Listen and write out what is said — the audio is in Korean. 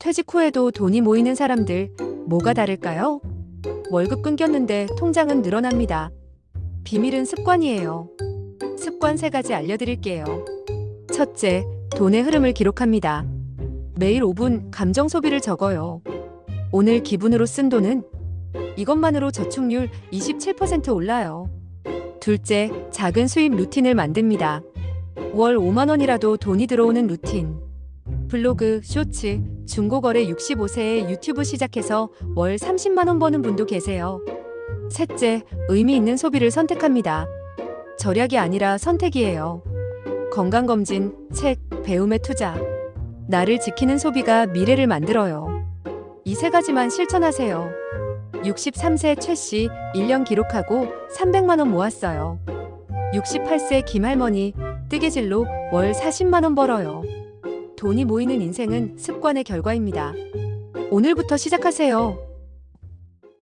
퇴직 후에도 돈이 모이는 사람들, 뭐가 다를까요? 월급 끊겼는데 통장은 늘어납니다. 비밀은 습관이에요. 습관 세 가지 알려드릴게요. 첫째, 돈의 흐름을 기록합니다. 매일 5분 감정 소비를 적어요. 오늘 기분으로 쓴 돈은 이것만으로 저축률 27% 올라요. 둘째, 작은 수입 루틴을 만듭니다. 월 5만 원이라도 돈이 들어오는 루틴. 블로그, 쇼츠, 중고거래 65세에 유튜브 시작해서 월 30만 원 버는 분도 계세요. 셋째, 의미 있는 소비를 선택합니다. 절약이 아니라 선택이에요. 건강검진, 책, 배움에 투자. 나를 지키는 소비가 미래를 만들어요. 이 세 가지만 실천하세요. 63세 최 씨 1년 기록하고 300만 원 모았어요. 68세 김할머니 뜨개질로 월 40만 원 벌어요. 돈이 모이는 인생은 습관의 결과입니다. 오늘부터 시작하세요.